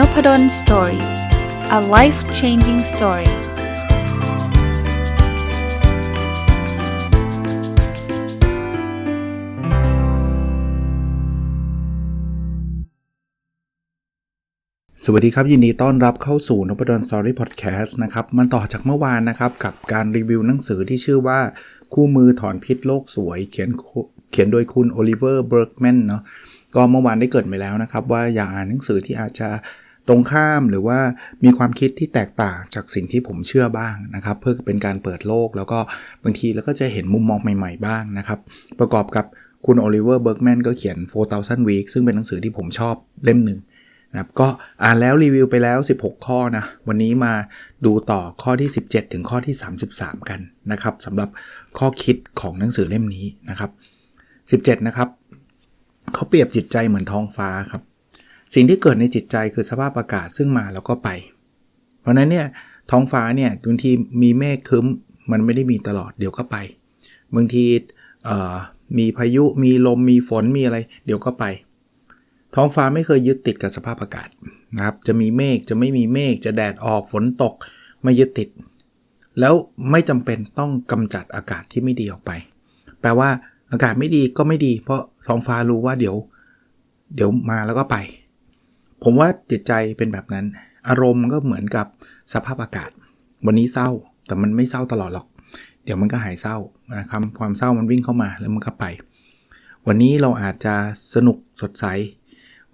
n o p ด d o สตอรี่ a life changing story สวัสดีครับ ยินดีต้อนรับเข้าสู่นพดลสตอรี่พอดแคสต์นะครับ มันต่อจากเมื่อวานนะครับ กับการรีวิวหนังสือที่ชื่อว่า คู่มือถอนพิษโลกสวย เขียนเขียนโดยคุณโอลิเวอร์เบิร์กแมนเนาะก็เมื่อวานได้เกิดไปแล้วนะครับ ว่าอย่าอ่านหนังสือที่อาจจะ ตรงข้ามหรือว่ามีความคิดที่แตกต่างจากสิ่งที่ผมเชื่อบ้างนะครับ เพื่อเป็นการเปิดโลก แล้วก็บางทีแล้วก็จะเห็นมุมมองใหม่ๆบ้างนะครับ ประกอบกับคุณโอลิเวอร์เบิร์กแมนก็เขียน 4,000 Week ซึ่งเป็นหนังสือที่ผมชอบเล่มหนึ่งนะครับก็อ่านแล้วรีวิวไปแล้ว 16 ข้อนะ วันนี้มาดูต่อข้อที่ 17 ถึงข้อที่ 33 กันนะครับสำหรับข้อคิดของหนังสือเล่มนี้นะครับ 17 นะครับเขาเปรียบจิตใจเหมือนท้องฟ้าครับ สิ่งที่เกิดในจิตใจคือสภาพอากาศซึ่งมาแล้วก็ไป เพราะนั้นเนี่ยท้องฟ้าเนี่ยบางทีมีเมฆคึ้มมันไม่ได้มีตลอดเดี๋ยวก็ไป บางทีมีพายุมีลมมีฝนมีอะไร เดี๋ยวก็ไป ท้องฟ้าไม่เคยยึดติดกับสภาพอากาศนะครับจะมีเมฆจะไม่มีเมฆจะแดดออกฝนตกไม่ยึดติด แล้วไม่จำเป็นต้องกำจัดอากาศที่ไม่ดีออกไป แปลว่าอากาศไม่ดีก็ไม่ดี เพราะท้องฟ้ารู้ว่าเดี๋ยว เดี๋ยวมาแล้วก็ไป ผมว่าจิตใจเป็นแบบนั้น อารมณ์ก็เหมือนกับสภาพอากาศ วันนี้เศร้าแต่มันไม่เศร้าตลอดหรอก เดี๋ยวมันก็หายเศร้านะครับความเศร้ามันวิ่งเข้ามาแล้วมันก็ไป วันนี้เราอาจจะสนุกสดใส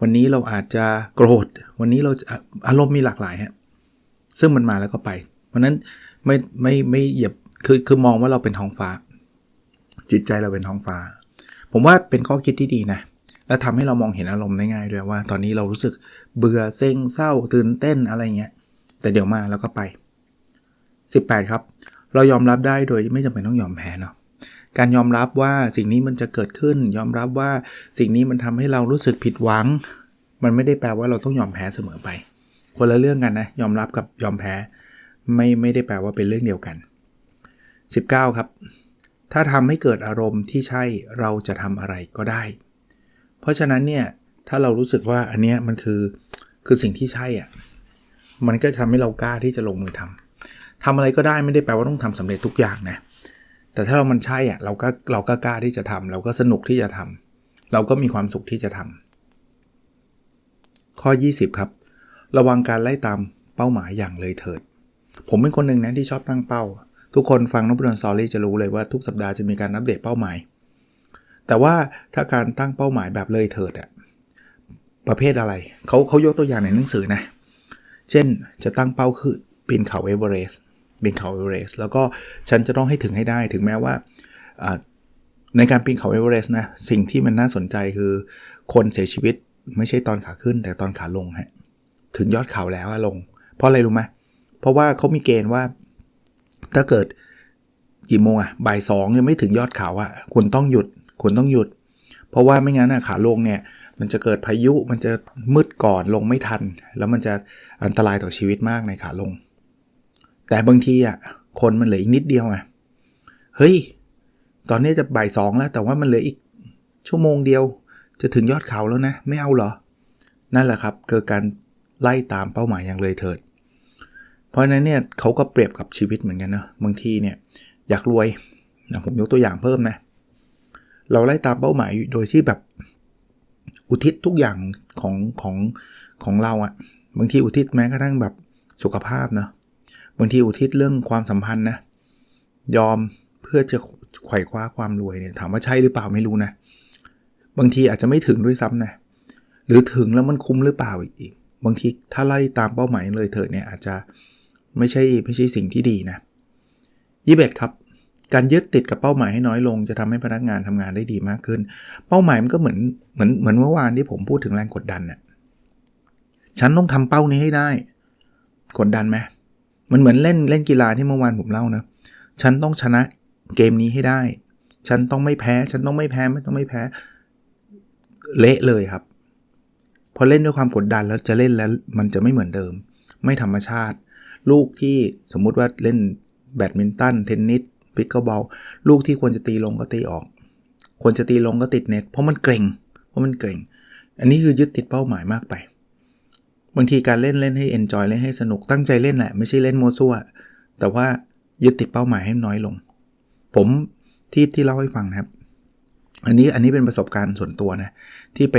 วันนี้เราอาจจะโกรธ วันนี้เราอารมณ์มีหลากหลายฮะซึ่งมันมาแล้วก็ไป เพราะนั้นไม่ไม่ไม่เหยียบคือคือมองว่าเราเป็นท้องฟ้า จิตใจเราเป็นท้องฟ้า ผมว่าเป็นข้อคิดที่ดีนะ และทำให้เรามองเห็นอารมณ์ได้ง่ายด้วยว่า ตอนนี้เรารู้สึกเบื่อเซ็งเศร้าตื่นเต้นอะไรเงี้ย แต่เดี๋ยวมาแล้วก็ไป 18 ครับ เรายอมรับได้โดยไม่จำเป็นต้องยอมแพ้เนาะการยอมรับว่าสิ่งนี้มันจะเกิดขึ้น ยอมรับว่าสิ่งนี้มันทำให้เรารู้สึกผิดหวัง มันไม่ได้แปลว่าเราต้องยอมแพ้เสมอไป คนละเรื่องกันนะ ยอมรับกับยอมแพ้ ไม่ไม่ได้แปลว่าเป็นเรื่องเดียวกัน 19 ครับ ถ้าทำให้เกิดอารมณ์ที่ใช่เราจะทำอะไรก็ได้ เพราะฉะนั้นเนี่ยถ้าเรารู้สึกว่าอันเนี้ยมันคือคือสิ่งที่ใช่อะ่ะมันก็ทำให้เรากล้าที่จะลงมือทำทำอะไรก็ได้ไม่ได้แปลว่าต้องทำสำเร็จทุกอย่างนะแต่ถ้าเรามันใช่อะเราก็เราก็กล้าที่จะทำเราก็สนุกที่จะทำเราก็มีความสุขที่จะทำข้อ 20 ครับ ระวังการไล่ตามเป้าหมายอย่างเลยเถิด ผมเป็นคนหนึ่งนะที่ชอบตั้งเป้า ทุกคนฟังนบุดนสอรี่จะรู้เลยว่าทุกสัปดาห์จะมีการอัปเดตเป้าหมาย แต่ว่าถ้าการตั้งเป้าหมายแบบเลยเถิดอะประเภทอะไรเขาเขายกตัวอย่างในหนังสือนะ เช่นจะตั้งเป้าคือปีนเขาเอเวอเรสต์ปีนเขาเอเวอเรสต์แล้วก็ฉันจะต้องให้ถึงให้ได้ถึงแม้ว่าในการปีนเขาเอเวอเรสต์นะ สิ่งที่มันน่าสนใจคือ คนเสียชีวิตไม่ใช่ตอนขาขึ้นแต่ตอนขาลงฮะถึงยอดเขาแล้วลง เพราะอะไรรู้ไหมเพราะว่าเขามีเกณฑ์ว่า ถ้าเกิดกี่โมงอะบ่ายสองยังไม่ถึงยอดเขาอะคุณต้องหยุด คุณต้องหยุด เพราะว่าไม่งั้นอะขาลงเนี่ยมันจะเกิดพายุมันจะมืดก่อนลงไม่ทัน แล้วมันจะอันตรายต่อชีวิตมากในขาลง แต่บางทีอะคนมันเหลืออีกนิดเดียวอะเฮ้ย ตอนนี้จะบ่ายสองแล้ว แต่ว่ามันเหลืออีกชั่วโมงเดียว จะถึงยอดเขาแล้วนะ ไม่เอาเหรอ นั่นแหละครับเกิดการไล่ตามเป้าหมายอย่างเลยเถิด เพราะนั้นเนี่ยเขาก็เปรียบกับชีวิตเหมือนกันนะบางทีเนี่ยอยากรวยนะผมยกตัวอย่างเพิ่มนะ เราไล่ตามเป้าหมายโดยที่แบบ อุทิศทุกอย่างของของของเราอะ่ะบางทีอุทิศแม้กระทั่งแบบสุขภาพเนาะบางทีอุทิศเรื่องความสัมพันธ์นะยอมเพื่อจะไขว่คว้าความรวยเนี่ยถามว่าใช่หรือเปล่าไม่รู้นะ บางทีอาจจะไม่ถึงด้วยซ้ำนะหรือถึงแล้วมันคุ้มหรือเปล่าอีก บางทีถ้าไล่ตามเป้าหมายเลยเถิดเนี่ยอาจจะไม่ใช่ไม่ใช่สิ่งที่ดีนะยี่เบ็ดครับ การยึดติดกับเป้าหมายให้น้อยลง จะทำให้พนักงานทำงานได้ดีมากขึ้น เป้าหมายมันก็เหมือนเหมือนเหมือนเมื่อวานที่ผมพูดถึงแรงกดดันน่ะฉันต้องทำเป้านี้ให้ได้ กดดันไหมมันเหมือนเล่นเล่นกีฬาที่เมื่อวานผมเล่านะฉันต้องชนะเกมนี้ให้ได้ ฉันต้องไม่แพ้ ฉันต้องไม่แพ้ไม่ต้องไม่แพ้ เละเลยครับ พอเล่นด้วยความกดดันแล้วจะเล่นแล้วมันจะไม่เหมือนเดิม ไม่ธรรมชาติ ลูกที่สมมุติว่าเล่นแบดมินตันเทนนิส พิกเกิลบอลลูกที่ควรจะตีลงก็ตีออก ควรจะตีลงก็ติดเน็ต เพราะมันเกร็งเพราะมันเกร็งอันนี้คือยึดติดเป้าหมายมากไป บางทีการเล่นเล่นให้ enjoy เล่นให้สนุกตั้งใจเล่นแหละไม่ใช่เล่นโมซั่วแต่ว่ายึดติดเป้าหมายให้น้อยลง ผมที่ที่เล่าให้ฟังนะครับ อันนี้อันนี้เป็นประสบการณ์ส่วนตัวนะ ที่ไป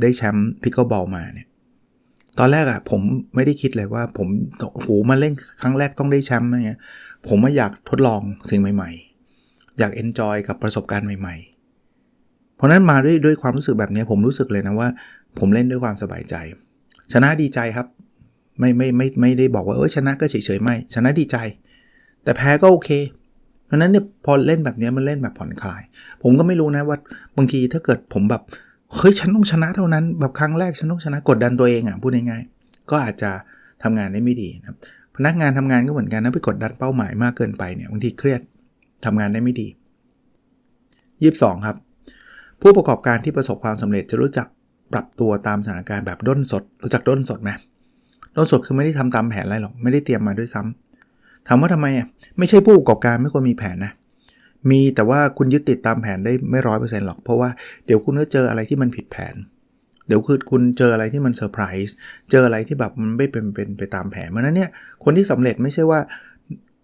ได้แชมป์พิกเกิลบอลมาเนี่ยตอนแรกอะผมไม่ได้คิดเลยว่าผมโอ้โหมาเล่นครั้งแรกต้องได้แชมป์อะไรเนี่ย ผมมาอยากทดลองสิ่งใหม่ๆ อยากเอนจอยกับประสบการณ์ใหม่ ๆ เพราะนั้นมาด้วยด้วยความรู้สึกแบบนี้ผมรู้สึกเลยนะว่า ผมเล่นด้วยความสบายใจ ชนะดีใจครับ ไม่ไม่ไม่ไม่ได้บอกว่าเออชนะก็เฉยๆไม่ ชนะดีใจ แต่แพ้ก็โอเค เพราะนั้นเนี่ยพอเล่นแบบนี้มันเล่นแบบผ่อนคลาย ผมก็ไม่รู้นะว่าบางทีถ้าเกิดผมแบบเฮ้ยฉันต้องชนะเท่านั้นแบบครั้งแรกฉันต้องชนะกดดันตัวเองอะพูดง่ายๆก็อาจจะทำงานได้ไม่ดีนะครับ พนักงานทำงานก็เหมือนกันนะไปกดดันเป้าหมายมากเกินไปเนี่ยบางทีเครียดทำงานได้ไม่ดียีบสองครับ ผู้ประกอบการที่ประสบความสำเร็จจะรู้จักปรับตัวตามสถานการณ์แบบด้นสด รู้จักด้นสดไหมด้นสดคือไม่ได้ทำตามแผนอะไรหรอกไม่ได้เตรียมมาด้วยซ้ำถามว่าทำไมอะไม่ใช่ผู้ประกอบการไม่ควรมีแผนนะมีแต่ว่าคุณยึดติดตามแผนได้ไม่ร้อยเปอร์เซ็นต์หรอก เพราะว่าเดี๋ยวคุณก็เจออะไรที่มันผิดแผน เดี๋ยวคือคุณเจออะไรที่มันเซอร์ไพรส์เจออะไรที่แบบมันไม่เป็นเป็นไปตามแผนเพราะนั้นเนี่ยคนที่สำเร็จไม่ใช่ว่า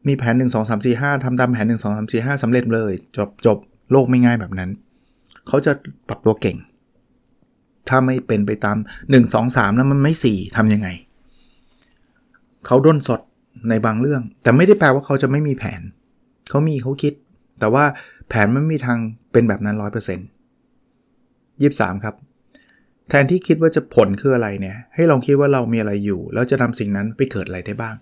มีแผน 1 2 3 4 5ทำตามแผน 1 2 3 4 5สำเร็จเลย จบจบโลกไม่ง่ายแบบนั้น เขาจะปรับตัวเก่ง ถ้าไม่เป็นไปตาม 1 2 3 แล้วมันไม่ 4ทำยังไง เขาด้นสดในบางเรื่อง แต่ไม่ได้แปลว่าเขาจะไม่มีแผน เขามีเขาคิด แต่ว่าแผนไม่มีทางเป็นแบบนั้นร้อยเปอร์เซนต์ยี่สามครับ แทนที่คิดว่าจะผลคืออะไรเนี่ยให้ลองคิดว่าเรามีอะไรอยู่ แล้วจะนำสิ่งนั้นไปเกิดอะไรได้บ้าง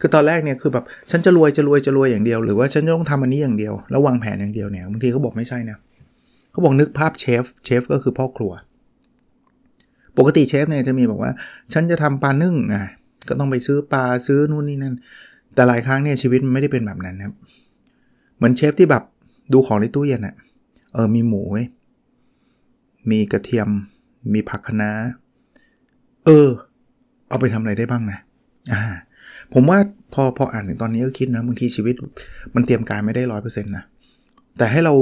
คือตอนแรกเนี่ยคือแบบฉันจะรวยจะรวยจะรวยอย่างเดียว หรือว่าฉันจะต้องทำอันนี้อย่างเดียว แล้ววางแผนอย่างเดียวเนี่ยบางทีเขาบอกไม่ใช่นะเขาบอกนึกภาพเชฟเชฟก็คือพ่อครัว ปกติเชฟเนี่ยจะมีบอกว่า ฉันจะทำปลานึ่งอะก็ต้องไปซื้อปลาซื้อนู่นนี่นั่นแต่หลายครั้งเนี่ยชีวิตมันไม่ได้เป็นแบบนั้นครับเหมือนเชฟที่แบบดูของในตู้เย็นอะเออมีหมูมีกระเทียม มีผักคะน้าเออ เอาไปทำอะไรได้บ้างนะอ่าผมว่าพอพออ่านถึงตอนนี้ก็คิดนะบางทีชีวิตมันเตรียมการไม่ได้ร้อยเปอร์เซ็นต์นะแต่ให้เรา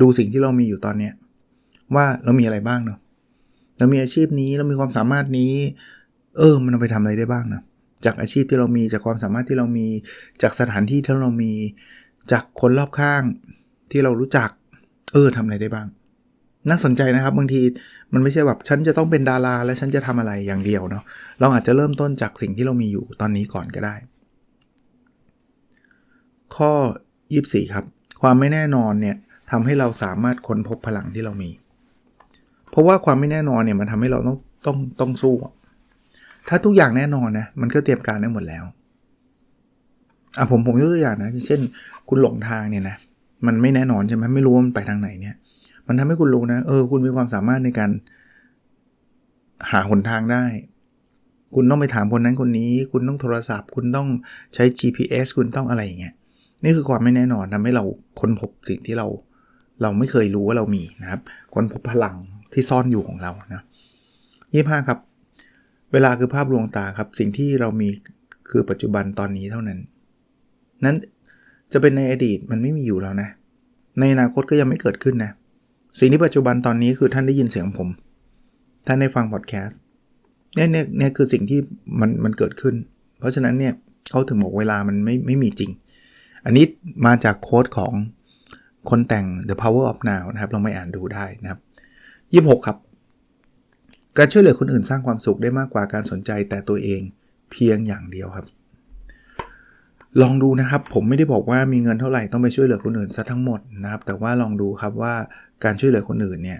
ดูสิ่งที่เรามีอยู่ตอนเนี้ยว่าเรามีอะไรบ้างเนาะเรามีอาชีพนี้เรามีความสามารถนี้ เออ มันเอาไปทำอะไรได้บ้างนะจากอาชีพที่เรามีจากความสามารถที่เรามีจากสถานที่ที่เรามี จากคนรอบข้างที่เรารู้จัก เออทำอะไรได้บ้าง น่าสนใจนะครับบางทีมันไม่ใช่แบบฉันจะต้องเป็นดารา และฉันจะทำอะไรอย่างเดียวเนาะเราอาจจะเริ่มต้นจากสิ่งที่เรามีอยู่ตอนนี้ก่อนก็ได้ ข้อ 24 ครับ ความไม่แน่นอนเนี่ยทำให้เราสามารถค้นพบพลังที่เรามี เพราะว่าความไม่แน่นอนเนี่ยมันทำให้เราต้องต้องต้องสู้ ถ้าทุกอย่างแน่นอนนะมันก็เตรียมการได้หมดแล้วอะผมผมยกตัวอย่างนะเช่น คุณหลงทางเนี่ยนะมันไม่แน่นอนใช่ไหมไม่รู้ว่ามันไปทางไหนเนี่ย มันทำให้คุณรู้นะ เออ คุณมีความสามารถในการ หาหนทางได้ คุณต้องไปถามคนนั้นคนนี้ คุณต้องโทรศัพท์ คุณต้องใช้ GPS คุณต้องอะไรอย่างเงี้ย นี่คือความไม่แน่นอนทำให้เราค้นพบสิ่งที่เรา เราไม่เคยรู้ว่าเรามีนะครับ ค้นพบพลังที่ซ่อนอยู่ของเรานะยี่ห้าครับ เวลาคือภาพลวงตาครับ สิ่งที่เรามีคือปัจจุบันตอนนี้เท่านั้น นั้นจะเป็นในอดีตมันไม่มีอยู่แล้วนะ ในอนาคตก็ยังไม่เกิดขึ้นนะ สิ่งที่ปัจจุบันตอนนี้คือท่านได้ยินเสียงผม ท่านได้ฟังพอดแคสต์เนี่ยเนี่ยเนี่ยคือสิ่งที่มันมันเกิดขึ้น เพราะฉะนั้นเนี่ยเขาถึงบอกเวลามันไม่ไม่มีจริง อันนี้มาจากโค้ดของคนแต่ง The Power of Now นะครับลองไปอ่านดูได้นะครับ 26 ครับ การช่วยเหลือคนอื่นสร้างความสุขได้มากกว่าการสนใจแต่ตัวเองเพียงอย่างเดียวครับ ลองดูนะครับ ผมไม่ได้บอกว่ามีเงินเท่าไหร่ต้องไปช่วยเหลือคนอื่นซะทั้งหมดนะครับ แต่ว่าลองดูครับว่า การช่วยเหลือคนอื่นเนี่ย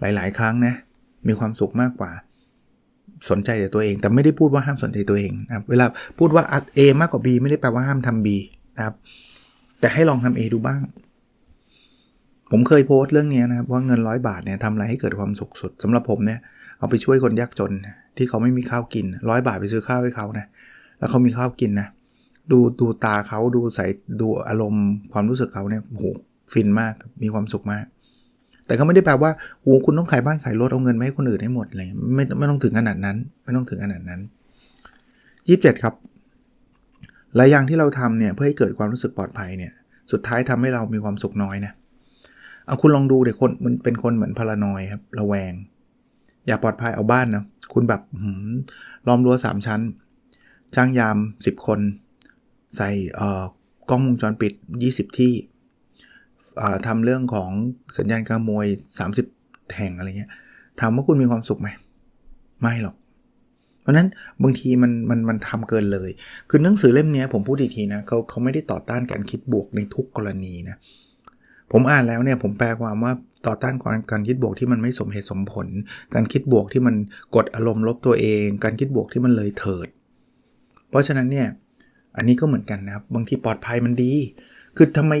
หลาย ๆ ครั้งนะมีความสุขมากกว่า สนใจแต่ตัวเอง แต่ไม่ได้พูดว่าห้ามสนใจตัวเองนะครับเวลาพูดว่าอัด A มากกว่า B ไม่ได้แปลว่าห้ามทำ B นะครับ แต่ให้ลองทำ A ดูบ้าง ผมเคยโพสต์เรื่องนี้นะครับว่าเงินร้อยบาทเนี่ยทำอะไรให้เกิดความสุขสุดสำหรับผมเนี่ยเอาไปช่วยคนยากจน ที่เขาไม่มีข้าวกินร้อยบาทไปซื้อข้าวให้เขานะแล้วเขามีข้าวกินนะดูดูตาเขาดูใส่ดูอารมณ์ความรู้สึกเขาเนี่ยโหฟินมากมีความสุขมาก แต่ก็ไม่ได้แปลว่าโอ้คุณต้องขายบ้านขายรถเอาเงินมาให้คนอื่นให้หมดเลยไม่ไม่ต้องถึงขนาดนั้น ไม่ต้องถึงขนาดนั้นยี่สิบเจ็ดครับหลายอย่างที่เราทำเนี่ยเพื่อให้เกิดความรู้สึกปลอดภัยเนี่ยสุดท้ายทำให้เรามีความสุขน้อยนะเอาคุณลองดูเด็กคนมันเป็นคนเหมือนพารานอยครับระแวง อย่าปลอดภัยเอาบ้านนะคุณแบบล้อมรั้วสามชั้น จ้างยาม 10 คน ใส่เอ่อกล้องวงจรปิด 20 ที่เอ่ ทำเรื่องของสัญญาณการขโมย 30 แห่งอะไรเงี้ยถามว่าคุณมีความสุขไหม ไม่หรอก เพราะนั้นบางทีมันมันมันทำเกินเลย คือหนังสือเล่มนี้ผมพูดอีกทีนะเขาเขาไม่ได้ต่อต้านการคิดบวกในทุกกรณีนะผมอ่านแล้วเนี่ยผมแปลความว่าต่อต้านการการคิดบวกที่มันไม่สมเหตุสมผล การคิดบวกที่มันกดอารมณ์ลบตัวเอง การคิดบวกที่มันเลยเถิด เพราะฉะนั้นเนี่ยอันนี้ก็เหมือนกันนะครับบางทีปลอดภัยมันดี คือทำไม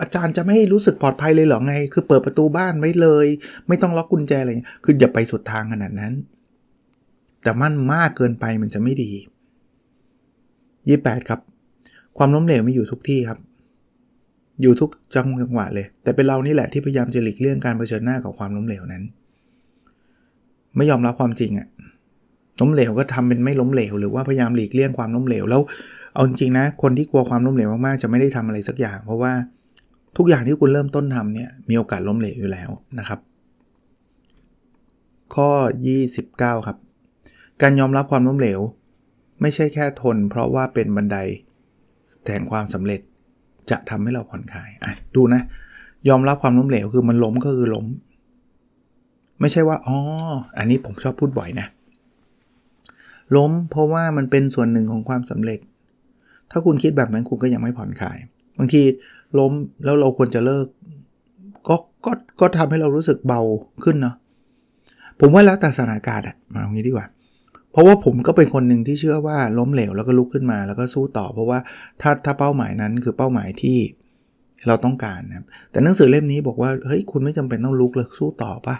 อาจารย์จะไม่รู้สึกปลอดภัยเลยเหรอไง คือเปิดประตูบ้านไว้เลย ไม่ต้องล็อกกุญแจอะไรเงี้ยคืออย่าไปสุดทางขนาดนั้น แต่มันมากเกินไปมันจะไม่ดี 28 ครับ ความล้มเหลวมีอยู่ทุกที่ครับ อยู่ทุกจังหวะเลย แต่เป็นเรานี่แหละที่พยายามจะหลีกเลี่ยงการเผชิญหน้ากับความล้มเหลวนั้น ไม่ยอมรับความจริงอะ ล้มเหลวก็ทำเป็นไม่ล้มเหลวหรือว่าพยายามหลีกเลี่ยงความล้มเหลวแล้วเอาจริงนะคนที่กลัวความล้มเหลวมากๆจะไม่ได้ทำอะไรสักอย่าง เพราะว่าทุกอย่างที่คุณเริ่มต้นทำเนี่ยมีโอกาสล้มเหลวอยู่แล้วนะครับ ข้อ 29 ครับ การยอมรับความล้มเหลว ไม่ใช่แค่ทน เพราะว่าเป็นบันไดแห่งความสำเร็จจะทำให้เราผ่อนคลายอะดูนะ ยอมรับความล้มเหลวคือมันล้มก็คือล้ม ไม่ใช่ว่าอ๋ออันนี้ผมชอบพูดบ่อยนะ ล้มเพราะว่ามันเป็นส่วนหนึ่งของความสำเร็จ ถ้าคุณคิดแบบนั้นคุณก็ยังไม่ผ่อนคลาย บางทีล้มแล้วเราควรจะเลิก ก็ก็ก็ทำให้เรารู้สึกเบาขึ้นเนาะผมว่าแล้วแต่สถานการณ์อะมาตรงนี้ดีกว่า เพราะว่าผมก็เป็นคนหนึ่งที่เชื่อว่าล้มเหลวแล้วก็ลุกขึ้นมาแล้วก็สู้ต่อ เพราะว่าถ้าถ้าเป้าหมายนั้นคือเป้าหมายที่เราต้องการนะครับแต่หนังสือเล่มนี้บอกว่าเฮ้ยคุณไม่จำเป็นต้องลุกเลยสู้ต่อปะ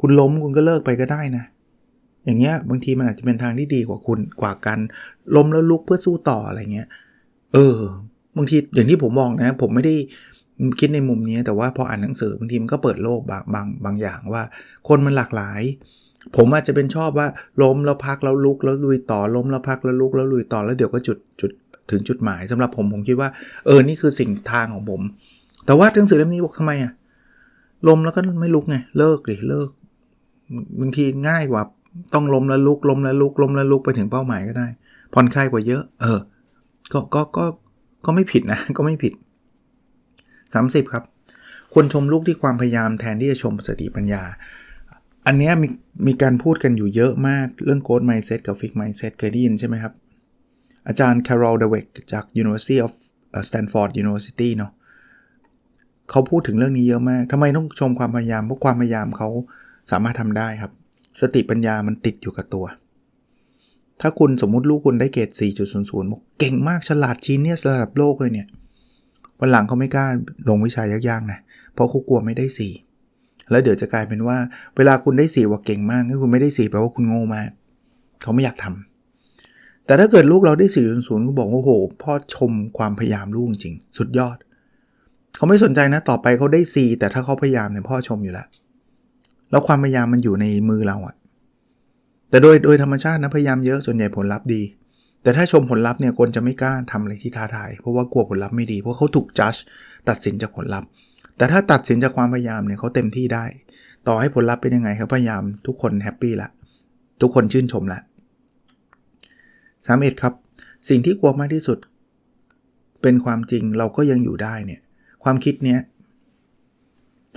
คุณล้มคุณก็เลิกไปก็ได้นะ อย่างเงี้ยบางทีมันอาจจะเป็นทางที่ดีกว่าคุณกว่ากันล้มแล้วลุกเพื่อสู้ต่ออะไรเงี้ยเออบางทีอย่างที่ผมมองนะ ผมไม่ได้คิดในมุมนี้แต่ว่าพออ่านหนังสือบางทีมันก็เปิดโลกบางบางบางอย่างว่า คนมันหลากหลาย ผมอาจจะเป็นชอบว่าล้มแล้วพักแล้วลุกแล้วลุยต่อล้มแล้วพักแล้วลุกแล้วลุยต่อแล้วเดี๋ยวก็จุดจุดถึงจุดหมายสำหรับผมผมคิดว่าเออนี่คือสิ่งทางของผม แต่ว่าหนังสือเล่มนี้บอกทำไมอะล้มแล้วก็ไม่ลุกไงเลิกดิเลิกบางทีง่ายกว่า ต้องล้มแล้วลุกล้มแล้วลุกล้มแล้วลุกไปถึงเป้าหมายก็ได้ ผ่อนคลายกว่าเยอะ เออ ก็ก็ก็ก็ไม่ผิดนะ ก็ไม่ผิด 30 ครับ ควรชมลูกที่ความพยายามแทนที่จะชมสติปัญญา อันนี้มีมีการพูดกันอยู่เยอะมากเรื่อง growth mindset กับ fixed mindset เคยได้ยินใช่ไหมครับ อาจารย์ Carol Dweck จาก University of Stanford University เนาะเขาพูดถึงเรื่องนี้เยอะมากทำไมต้องชมความพยายาม เพราะความพยายามเขาสามารถทำได้ครับ สติปัญญามันติดอยู่กับตัว ถ้าคุณสมมุติลูกคุณได้เกรด4.00บอกเก่งมากฉลาดจีเนียสระดับโลกเลยเนี่ยวันหลังเขาไม่กล้าลงวิชายากๆนะเพราะเขากลัวไม่ได้ 4 แล้วเดี๋ยวจะกลายเป็นว่า เวลาคุณได้4ว่าเก่งมากถ้าคุณไม่ได้4แปลว่าคุณโง่มากเขาไม่อยากทำแต่ถ้าเกิดลูกเราได้4.0ก็บอกว่าโอ้โหพ่อชมความพยายามลูกจริง สุดยอดเขาไม่สนใจนะต่อไปเขาได้ 4 แต่ถ้าเขาพยายามเนี่ยพ่อชมอยู่แล้ว แล้วความพยายามมันอยู่ในมือเราอะแต่โดยโดยธรรมชาตินะพยายามเยอะส่วนใหญ่ผลลัพธ์ดี แต่ถ้าชมผลลัพธ์เนี่ยคนจะไม่กล้าทำอะไรที่ท้าทายเพราะว่ากลัวผลลัพธ์ไม่ดีเพราะเขาถูกจัดตัดสินจากผลลัพธ์ แต่ถ้าตัดสินจากความพยายามเนี่ยเขาเต็มที่ได้ ต่อให้ผลลัพธ์เป็นยังไงเขาพยายามทุกคนแฮปปี้ละทุกคนชื่นชมละสามเอ็ดครับ สิ่งที่กลัวมากที่สุด เป็นความจริงเราก็ยังอยู่ได้เนี่ย ความคิดเนี้ย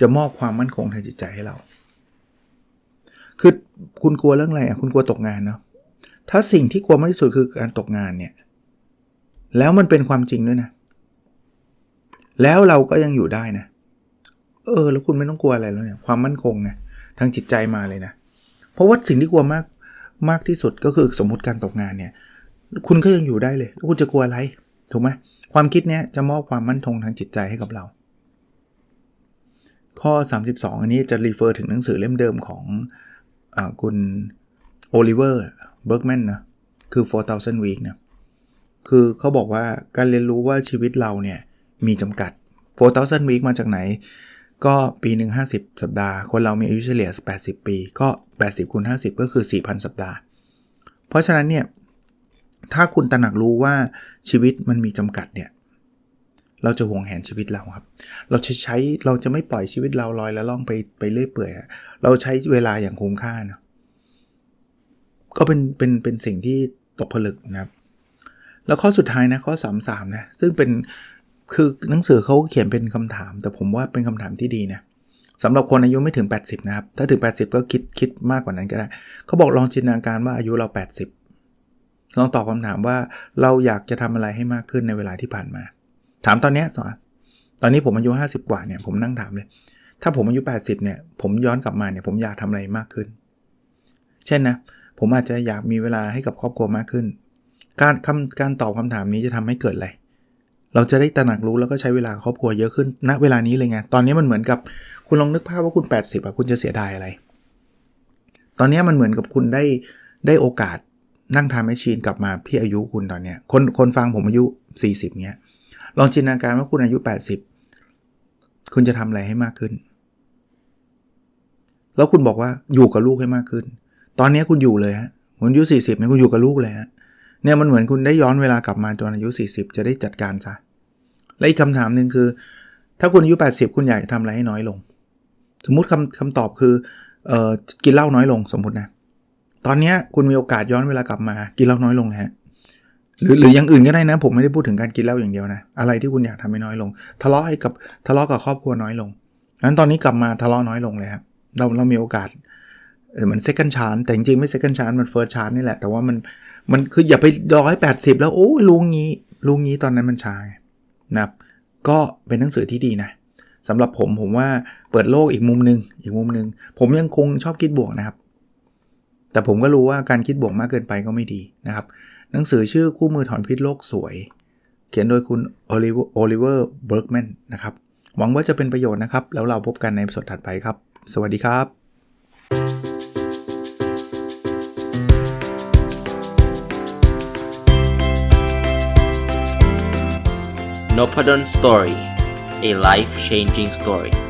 จะมอบความมั่นคงทางจิตใจให้เรา คือคุณกลัวเรื่องอะไรอะคุณกลัวตกงานเนาะถ้าสิ่งที่กลัวมากที่สุดคือการตกงานเนี่ย แล้วมันเป็นความจริงด้วยนะ แล้วเราก็ยังอยู่ได้นะ เออ แล้วคุณไม่ต้องกลัวอะไรแล้วเนี่ย ความมั่นคงไงทางจิตใจมาเลยนะ เพราะว่าสิ่งที่กลัวมากมากที่สุดก็คือสมมติการตกงานเนี่ย คุณก็ยังอยู่ได้เลยแล้วคุณจะกลัวอะไร ถูกไหมความคิดเนี้ยจะมอบความมั่นคงทางจิตใจให้กับเรา ข้อ 32 อันนี้จะรีเฟอร์ถึงหนังสือเล่มเดิมของ คุณโอลิเวอร์เบิร์กแมนนะคือ 4,000 week นะคือเขาบอกว่าการเรียนรู้ว่าชีวิตเราเนี่ย มีจำกัด 4,000 week มาจากไหน ก็ปีหนึ่ง50 สัปดาห์ คนเรามีอายุเฉลี่ย 80 ปี ก็ 80คูณ50 ก็คือ 4,000 สัปดาห์ เพราะฉะนั้นเนี่ย ถ้าคุณตระหนักรู้ว่าชีวิตมันมีจำกัดเนี่ย เราจะห่วงแหนชีวิตเราครับ เราจะใช้เราจะไม่ปล่อยชีวิตเราลอยและล่องไปไปเรื่อยเปื่อยเราใช้เวลาอย่างคุ้มค่านะก็เป็นเป็นเป็นสิ่งที่ตกผลึกนะครับ แล้วข้อสุดท้ายนะข้อ 33นะซึ่งเป็นคือหนังสือเขาเขียนเป็นคำถาม แต่ผมว่าเป็นคำถามที่ดีนะสำหรับคนอายุไม่ถึง 80 นะครับ ถ้าถึง 80 ก็คิดคิดมากกว่านั้นก็ได้ เขาบอกลองจินตนาการว่าอายุเรา 80 ลองตอบคำถามว่าเราอยากจะทำอะไรให้มากขึ้นในเวลาที่ผ่านมา ถามตอนนี้สอนตอนนี้ผมอายุ 50 กว่าเนี่ยผมนั่งถามเลย ถ้าผมอายุ 80 เนี่ย ผมย้อนกลับมาเนี่ยผมอยากทำอะไรมากขึ้น เช่นนะ ผมอาจจะอยากมีเวลาให้กับครอบครัวมากขึ้น การคำการตอบคำถามนี้จะทำให้เกิดอะไร เราจะได้ตระหนักรู้แล้วก็ใช้เวลาครอบครัวเยอะขึ้น ณ เวลานี้เลยไง ตอนนี้มันเหมือนกับคุณลองนึกภาพว่าคุณ 80อะคุณจะเสียดายอะไร ตอนนี้มันเหมือนกับคุณได้ได้โอกาสนั่งทำแมชชีนกลับมาพี่อายุคุณตอนเนี้ย คนคนฟังผมอายุ 40เนี้ย ลองจินตนาการว่าคุณอายุ 80 คุณจะทำอะไรให้มากขึ้น แล้วคุณบอกว่าอยู่กับลูกให้มากขึ้น ตอนนี้คุณอยู่เลยฮะคุณอายุ 40เนี่ยคุณอยู่กับลูกเลยฮะเนี่ยมันเหมือนคุณได้ย้อนเวลากลับมาตอนอายุ 40 จะได้จัดการซะและอีกคำถามหนึ่งคือ ถ้าคุณอายุ 80 คุณอยากจะทำอะไรให้น้อยลง สมมุติคำคำตอบคือเอ่อกินเหล้าน้อยลงสมมตินะตอนนี้คุณมีโอกาสย้อนเวลากลับมา กินเหล้าน้อยลงนะฮะ หรือหรืออย่างอื่นก็ได้นะ ผมไม่ได้พูดถึงการกินเหล้าอย่างเดียวนะ อะไรที่คุณอยากทำให้น้อยลง ทะเลาะให้กับทะเลาะกับครอบครัวน้อยลงงั้นตอนนี้กลับมาทะเลาะน้อยลงเลยครับเราเรามีโอกาสเออเหมือน second chance แต่จริงๆไม่ second chance มัน first chance นี่แหละ แต่ว่ามันมันคืออย่าไปรอให้80แล้วโอ้ลุงงี้ลุงงี้ตอนนั้นมันช้าไงนะครับก็เป็นหนังสือที่ดีนะสำหรับผมผมว่าเปิดโลกอีกมุมหนึ่งอีกมุมหนึ่งผมยังคงชอบคิดบวกนะครับ แต่ผมก็รู้ว่าการคิดบวกมากเกินไปก็ไม่ดีนะครับ หนังสือชื่อคู่มือถอนพิษโลกสวย เขียนโดยคุณโอลิเวอร์เบิร์กแมนนะครับ หวังว่าจะเป็นประโยชน์นะครับ แล้วเราพบกันในสดถัดไปครับ สวัสดีครับ n o p a d o n Story, a life changing story.